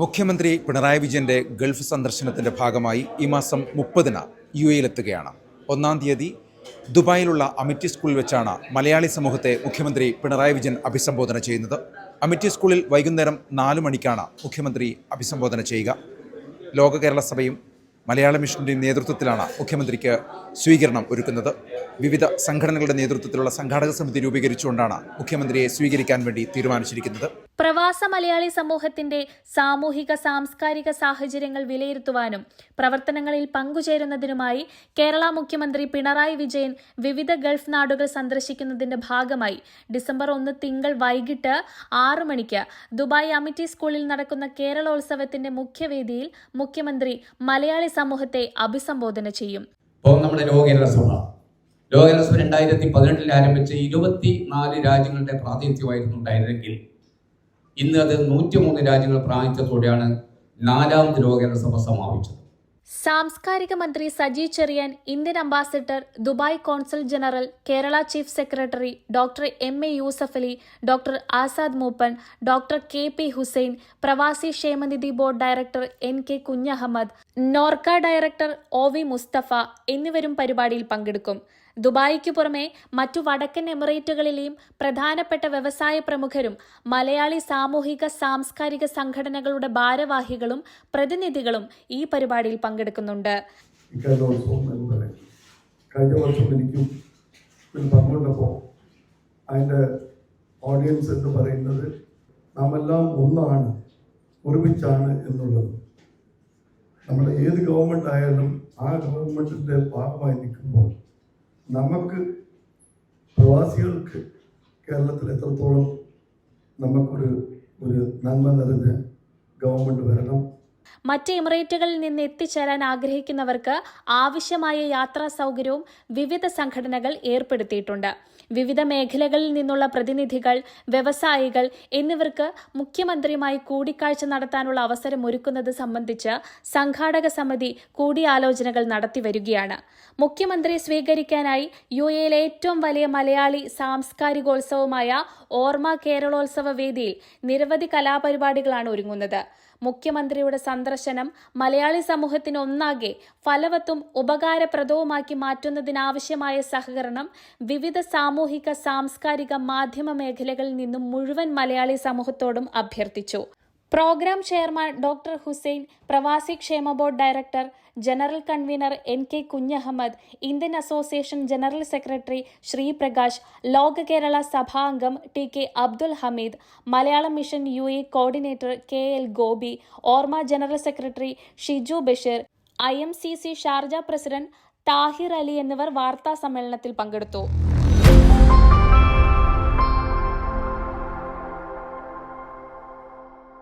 മുഖ്യമന്ത്രി പിണറായി വിജയന്റെ ഗൾഫ് സന്ദർശനത്തിന്റെ ഭാഗമായി ഈ മാസം മുപ്പതിന് യു എയിലെത്തുകയാണ്. ഒന്നാം തീയതി ദുബായിലുള്ള അമിറ്റി സ്കൂളിൽ വെച്ചാണ് മലയാളി സമൂഹത്തെ മുഖ്യമന്ത്രി പിണറായി വിജയൻ അഭിസംബോധന ചെയ്യുന്നത്. അമിറ്റി സ്കൂളിൽ വൈകുന്നേരം നാലു മണിക്കാണ് മുഖ്യമന്ത്രി അഭിസംബോധന ചെയ്യുക. ലോക കേരള സഭയും മലയാള മിഷന്റെയും നേതൃത്വത്തിലാണ് മുഖ്യമന്ത്രിക്ക് സ്വീകരണം ഒരുക്കുന്നത്. വിവിധ സംഘടനകളുടെ നേതൃത്വത്തിലുള്ള സംഘാടക സമിതി രൂപീകരിച്ചുകൊണ്ടാണ് മുഖ്യമന്ത്രിയെ സ്വീകരിക്കാൻ വേണ്ടി തീരുമാനിച്ചിരിക്കുന്നത്. പ്രവാസ മലയാളി സമൂഹത്തിന്റെ സാമൂഹിക സാംസ്കാരിക സാഹചര്യങ്ങൾ വിലയിരുത്തുവാനും പ്രവർത്തനങ്ങളിൽ പങ്കുചേരുന്നതിനുമായി കേരള മുഖ്യമന്ത്രി പിണറായി വിജയൻ വിവിധ ഗൾഫ് നാടുകൾ സന്ദർശിക്കുന്നതിന്റെ ഭാഗമായി ഡിസംബർ ഒന്ന് തിങ്കൾ വൈകിട്ട് ആറു മണിക്ക് ദുബായ് അമിറ്റി സ്കൂളിൽ നടക്കുന്ന കേരളോത്സവത്തിന്റെ മുഖ്യവേദിയിൽ മുഖ്യമന്ത്രി മലയാളി സമൂഹത്തെ അഭിസംബോധന ചെയ്യും. നമ്മുടെ സഭ. രണ്ടായിരത്തി പതിനെട്ടിൽ ആരംഭിച്ച ഇരുപത്തി നാല് രാജ്യങ്ങളുടെ പ്രാതിനിധ്യമായിരുന്നു ഉണ്ടായിരുന്നെങ്കിൽ ഇന്ന് അത് നൂറ്റിമൂന്ന് രാജ്യങ്ങൾ പ്രാതിനിധ്യത്തോടെയാണ് നാലാമത് രോഗസഭ സഭ സമാപിച്ചത്. സാംസ്കാരിക മന്ത്രി Saji Cheriyan Indian ambassador Dubai consul general Kerala chief secretary doctor M A Yusuff Ali doctor Azad Moopen doctor K P Hussain Pravasi Kshemanidhi board director N K Kunhahammed Norka director O V Musthafa എന്നിവരും പരിപാടിയിൽ പങ്കെടുക്കും. ദുബായിക്കു പുറമെ മറ്റു വടക്കൻ എമിറേറ്റുകളിലെയും പ്രധാനപ്പെട്ട വ്യവസായ പ്രമുഖരും മലയാളി സാമൂഹിക സാംസ്കാരിക സംഘടനകളുടെ ഭാരവാഹികളും പ്രതിനിധികളും ഈ പരിപാടിയിൽ പങ്കെടുക്കുന്നുണ്ട്. അതിന്റെ ഓഡിയൻസ് എന്ന് പറയുന്നത് നാമെല്ലാം ഒന്നാണ് ഒരുമിച്ചാണ് എന്നുള്ളത്. നമ്മുടെ ഏത് ഗവൺമെന്റ് ആയാലും ആ ഗവൺമെന്റിന്റെ ഭാഗമായി നിൽക്കുമ്പോൾ നമുക്ക് പ്രവാസികൾക്ക് കേരളത്തിൽ എത്രത്തോളം നമുക്കൊരു ഒരു നന്മ നിറഞ്ഞ ഗവൺമെന്റ് വരണം മറ്റ് എമിറേറ്റുകളിൽ നിന്ന് എത്തിച്ചേരാൻ ആഗ്രഹിക്കുന്നവർക്ക് ആവശ്യമായ യാത്രാ സൗകര്യവും വിവിധ സംഘടനകൾ ഏർപ്പെടുത്തിയിട്ടുണ്ട്. വിവിധ മേഖലകളിൽ നിന്നുള്ള പ്രതിനിധികൾ വ്യവസായികൾ എന്നിവർക്ക് മുഖ്യമന്ത്രിയുമായി കൂടിക്കാഴ്ച നടത്താനുള്ള അവസരം ഒരുക്കുന്നത് സംബന്ധിച്ച് സംഘാടക സമിതി കൂടിയാലോചനകൾ നടത്തിവരികയാണ് മുഖ്യമന്ത്രി സ്വീകരിക്കാനായി യു എയിലെ ഏറ്റവും വലിയ മലയാളി സാംസ്കാരികോത്സവമായ ഓർമ്മ കേരളോത്സവ വേദിയിൽ നിരവധി കലാപരിപാടികളാണ് ഒരുങ്ങുന്നത്. മുഖ്യമന്ത്രിയുടെ സന്ദർശനം മലയാളി സമൂഹത്തിന് ഒന്നാകെ ഫലവത്തും ഉപകാരപ്രദവുമാക്കി മാറ്റുന്നതിനാവശ്യമായ സഹകരണം വിവിധ സാമൂഹിക സാംസ്കാരിക മാധ്യമ മേഖലകളിൽ നിന്നും മുഴുവൻ മലയാളി സമൂഹത്തോടും അഭ്യർത്ഥിച്ചു. Programme chairman doctor Hussain Pravasi Kshema board director general convener N K Kunhahammed Indian association general secretary Sriprakash Loka Kerala സഭാംഗം T K Abdul Hameed Malayalam mission U A coordinator K L Gopi Orma general secretary Shiju Basheer I M C C Sharjah president Thahir Ali എന്നിവർ വാർത്താ സമ്മേളനത്തിൽ പങ്കെടുത്തു.